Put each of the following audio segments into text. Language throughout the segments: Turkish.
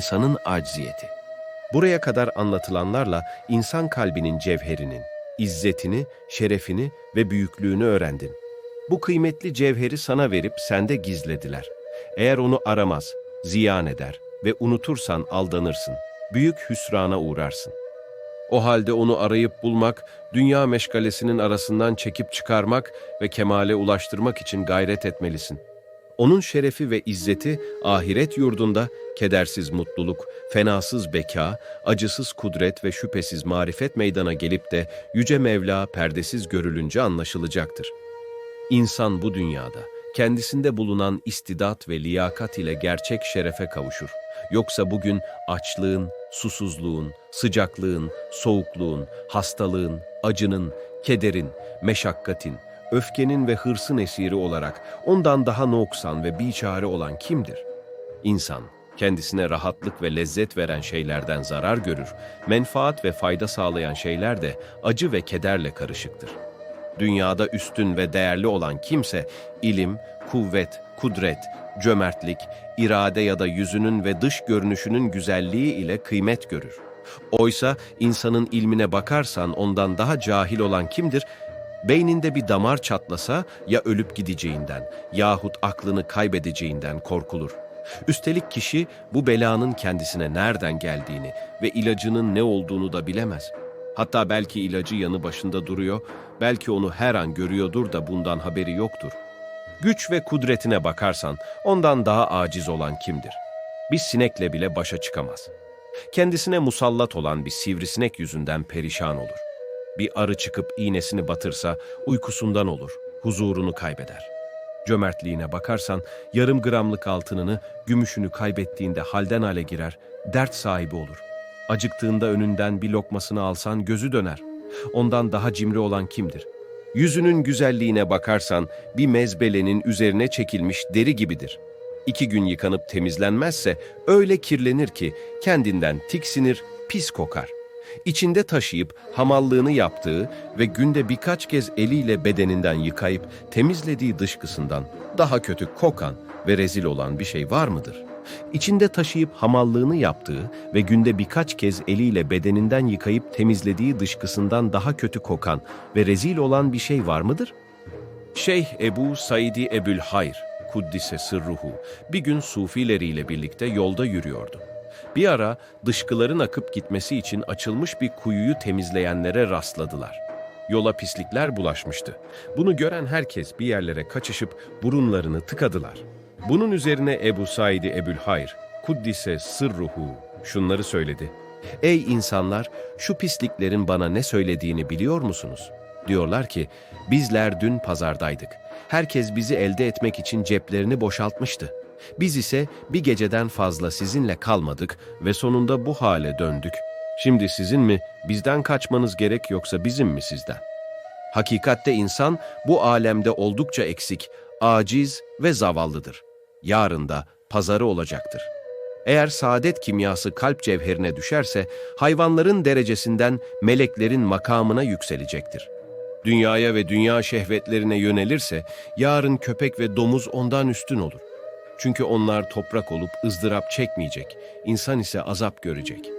insanın acziyeti. Buraya kadar anlatılanlarla insan kalbinin cevherinin, izzetini, şerefini ve büyüklüğünü öğrendin. Bu kıymetli cevheri sana verip sende gizlediler. Eğer onu aramaz, ziyan eder ve unutursan aldanırsın. Büyük hüsrana uğrarsın. O halde onu arayıp bulmak, dünya meşgalesinin arasından çekip çıkarmak ve kemale ulaştırmak için gayret etmelisin. Onun şerefi ve izzeti ahiret yurdunda kedersiz mutluluk, fenasız beka, acısız kudret ve şüphesiz marifet meydana gelip de Yüce Mevla perdesiz görülünce anlaşılacaktır. İnsan bu dünyada kendisinde bulunan istidat ve liyakat ile gerçek şerefe kavuşur. Yoksa bugün açlığın, susuzluğun, sıcaklığın, soğukluğun, hastalığın, acının, kederin, meşakkatin, öfkenin ve hırsın esiri olarak ondan daha noksan ve biçare olan kimdir? İnsan, kendisine rahatlık ve lezzet veren şeylerden zarar görür, menfaat ve fayda sağlayan şeyler de acı ve kederle karışıktır. Dünyada üstün ve değerli olan kimse, ilim, kuvvet, kudret, cömertlik, irade ya da yüzünün ve dış görünüşünün güzelliği ile kıymet görür. Oysa insanın ilmine bakarsan ondan daha cahil olan kimdir? Beyninde bir damar çatlasa ya ölüp gideceğinden yahut aklını kaybedeceğinden korkulur. Üstelik kişi bu belanın kendisine nereden geldiğini ve ilacının ne olduğunu da bilemez. Hatta belki ilacı yanı başında duruyor, belki onu her an görüyordur da bundan haberi yoktur. Güç ve kudretine bakarsan ondan daha aciz olan kimdir? Bir sinekle bile başa çıkamaz. Kendisine musallat olan bir sivrisinek yüzünden perişan olur. Bir arı çıkıp iğnesini batırsa uykusundan olur, huzurunu kaybeder. Cömertliğine bakarsan yarım gramlık altınını, gümüşünü kaybettiğinde halden hale girer, dert sahibi olur. Acıktığında önünden bir lokmasını alsan gözü döner. Ondan daha cimri olan kimdir? Yüzünün güzelliğine bakarsan bir mezbelenin üzerine çekilmiş deri gibidir. İki gün yıkanıp temizlenmezse öyle kirlenir ki kendinden tiksinir, pis kokar. İçinde taşıyıp hamallığını yaptığı ve günde birkaç kez eliyle bedeninden yıkayıp temizlediği dışkısından daha kötü kokan ve rezil olan bir şey var mıdır? İçinde taşıyıp hamallığını yaptığı ve günde birkaç kez eliyle bedeninden yıkayıp temizlediği dışkısından daha kötü kokan ve rezil olan bir şey var mıdır? Şeyh Ebu Saidi Ebül Hayr, Kuddise Sırruhu, bir gün sufileriyle birlikte yolda yürüyordu. Bir ara dışkıların akıp gitmesi için açılmış bir kuyuyu temizleyenlere rastladılar. Yola pislikler bulaşmıştı. Bunu gören herkes bir yerlere kaçışıp burunlarını tıkadılar. Bunun üzerine Ebu Said Ebül Hayr, Kuddise Sırruhu şunları söyledi. Ey insanlar, şu pisliklerin bana ne söylediğini biliyor musunuz? Diyorlar ki, bizler dün pazardaydık. Herkes bizi elde etmek için ceplerini boşaltmıştı. Biz ise bir geceden fazla sizinle kalmadık ve sonunda bu hale döndük. Şimdi sizin mi, bizden kaçmanız gerek yoksa bizim mi sizden? Hakikatte insan bu alemde oldukça eksik, aciz ve zavallıdır. Yarın da pazarı olacaktır. Eğer saadet kimyası kalp cevherine düşerse, hayvanların derecesinden meleklerin makamına yükselecektir. Dünyaya ve dünya şehvetlerine yönelirse, yarın köpek ve domuz ondan üstün olur. Çünkü onlar toprak olup ızdırap çekmeyecek, insan ise azap görecek.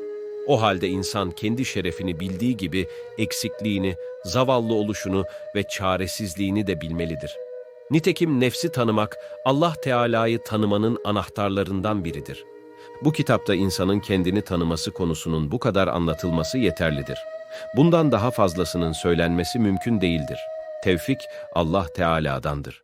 O halde insan kendi şerefini bildiği gibi eksikliğini, zavallı oluşunu ve çaresizliğini de bilmelidir. Nitekim nefsi tanımak, Allah Teala'yı tanımanın anahtarlarından biridir. Bu kitapta insanın kendini tanıması konusunun bu kadar anlatılması yeterlidir. Bundan daha fazlasının söylenmesi mümkün değildir. Tevfik Allah Teala'dandır.